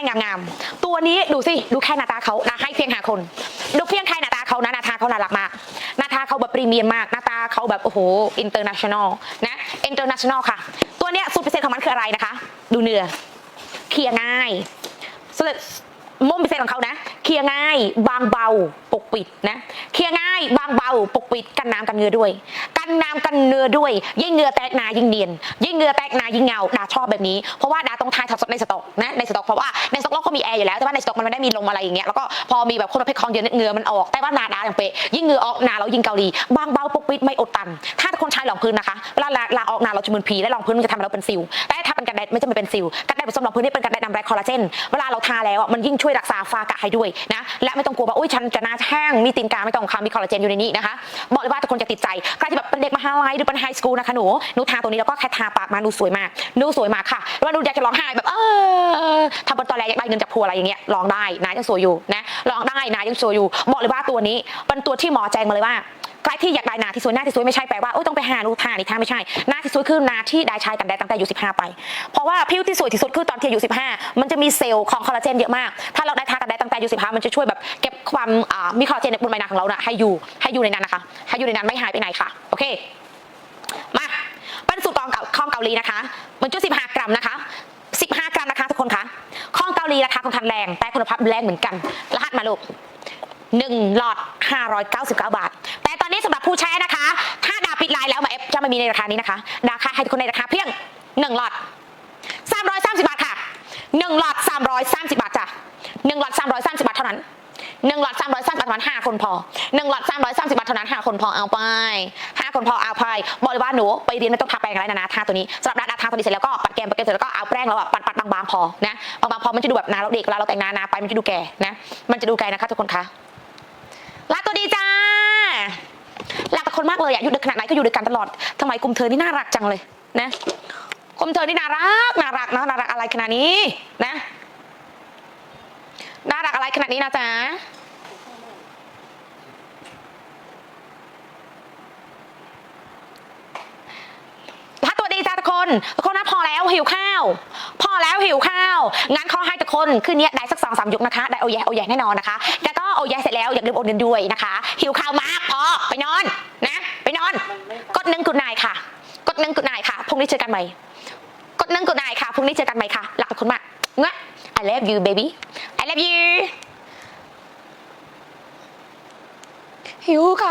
ให้งามๆ ตัวนี้ดูสิ ดูแค่หน้าตาเขานะให้เพียงหาคน ดูเพียงแค่หน้าตาเขานะหน้าตาเขาน่ารักมากหน้าตาเขาแบบพรีเมียมมาก หน้าตาเขาแบบโอ้โหอินเตอร์เนชั่นแนลนะอินเตอร์เนชั่นแนลค่ะ ตัวเนี้ยสูตรพิเศษของมันคืออะไรนะคะ ดูเนื้อเคลียร์ง่ายส่วนมุมพิเศษของเขานะ ลียร์ง่าย บางเบาปกปิดนะเคลียร์ง่าย บางเบาปกปิดกันน้ำกันเนื้อด้วย กันน้ำกันเนื้อด้วย ยิ่งเนื้อแตกหนายิ่งเนียน ยิ่งเนื้อแตกหนายิ่งเงาดาชอบแบบนี้เพราะว่าดาต้องทายทับสดในสต็อกนะในสต็อกเพราะว่าในสต็อกเราก็มีแอร์อยู่แล้วแต่ว่าในสต็อกมันไม่ได้มีลมอะไรอย่างเงี้ยแล้วก็พอมีแบบคนประเภทคลองเยอะเหงื่อมันออก แต่ว่านาดาอย่างเป๊ะยิ่งเหงื่อออกหนาเรายิ่งเกาหลีบางเบาปกปิดไม่อดตัน ถ้าคนใช้รองพื้นนะคะเวลาลาออกหนาเราจะมึนผีและรองพื้นมันจะทำให้เราเป็นสิว แต่ถ้าเป็นกันแดดไม่จะไม่เป็นสิวกันแดดผสมรองพื้นนี่เป็นกันแดดนำแร่คอลลาเจนเวลาเราทาแล้วมันยิ่งช่วยรักษาฝ้ากระให้ด้วยนะและไม่ต้องกลัวว่าอุ้ยฉันจะหน้าแห้งมีตีนกาไม่ต้องค่ะมีคอลลาเจนอยู่ในนี้นะคะบอกเลยว่าทุกคนจะติดใจใครที่แบบเป็นเด็กมหาลัยหรือเป็นไฮสคูลนะคะหนูหนูทาตัวนี้แล้วก็แค่ทาปากมาหนูสวยมากหนูสวยมากค่ะแล้วหนูอยากจะร้องไห้แบบเออทำบนตอนแรกอยากได้เงินจากผัวอะไรอย่างเงี้ยร้องได้นะยังสวยอยู่นะร้องได้นะยังสวยอยู่บอกเลยว่าตัวนี้เป็นตัวที่หมอแจ้งมาเลยว่า ใครที่อยากได้นาที่สวยหน้าที่สวยไม่ใช่แปลว่าโอ้ต้องไปหาลูกทานี่ทาไม่ใช่หน้าที่สวยคือนาที่ได้ใช้กันได้ตั้งแต่อายุ15ไป เพราะว่าผิวที่สวยที่สุดคือตอนที่อายุ15 มันจะมีเซลล์ของคอลลาเจนเยอะมาก ถ้าเราได้ทากันได้ตั้งแต่อายุ15 มันจะช่วยแบบเก็บความมีคอลลาเจนในบนใบหน้าของเราน่ะให้อยู่ให้อยู่ในนั้นนะคะให้อยู่ในนั้นไม่หายไปไหนค่ะโอเคมาเป็นสูตรกองเกาข้องเกาหลีนะคะ มันจุด15 กรัมนะคะ 15 กรัมนะคะทุกคนคะข้องเกาหลีราคาค่อนข้างแรง แต่คุณภาพแรงเหมือนกัน รหัสมาลูก1หลอด599 บาทแนนี้สำหรับผู้ใช้นะคะ ถ้าดาปิดไลน์แล้วมาเอฟจะไม่มีในราคานี้นะคะ ดาค่าให้ทุกคนในราคาเพียง1หลอด330 บาทค่ะ1หลอด330 บาทจ้ะ1หลอด330 บาทเท่านั้นหนึ่งหลอดสามร้อยสามสิบบาทห้าคนพอหนึ่งหลอดสามร้อยสามสิบบาทเท่านั้นห้าคนพอเอาไปห้าคนพอเอาไปบอกเลยว่าหนูไปเรียนไม่ต้องทาแปรงอะไรนะนะทาตัวนี้สำหรับดาดาทาตัวนี้เสร็จแล้วก็ปัดแก้มปัดแก้มเสร็จแล้วก็เอาแป้งแล้วปัดปัดบางๆพอนะบางๆพอมันจะดูแบบนาเราเด็กเวลาเราแต่งนานาไปมันจะดูแก่นะมันจะดูแก่นะคะทุกคนคะลาตัวดีจ้า คนมากเลยอะอยู่ด้วยขนาดไหนก็อยู่ด้วยกันตลอดทำไมกลุ่มเธอนี่น่ารักจังเลยนะกลุ่มเธอนี่น่ารักน่ารักนะน่ารักอะไรขนาดนี้นะน่ารักอะไรขนาดนี้นะจ๊ะถ้าตัวดีจ้าทุกคนทุกคนนะพอแล้วหิวข้าว พอแล้วหิวข้าวงั้นขอให้ทุกคนคืนนี้ได้สักสองสามยกนะคะ ได้โอแยโอแยแน่นอนนะคะแต่ก็โอแยเสร็จแล้วอย่าลืมโอนเงินด้วยนะคะ หิวข้าวมากพอไปนอนนะ ไปนอน กดหนึ่งกุดนายค่ะ กดหนึ่งกุดนายค่ะพรุ่งนี้เจอกันใหม่กดหนึ่งกุดนายค่ะพรุ่งนี้เจอกันใหม่ค่ะหลักคนมากงะ I love you baby I love you หิวค่ะ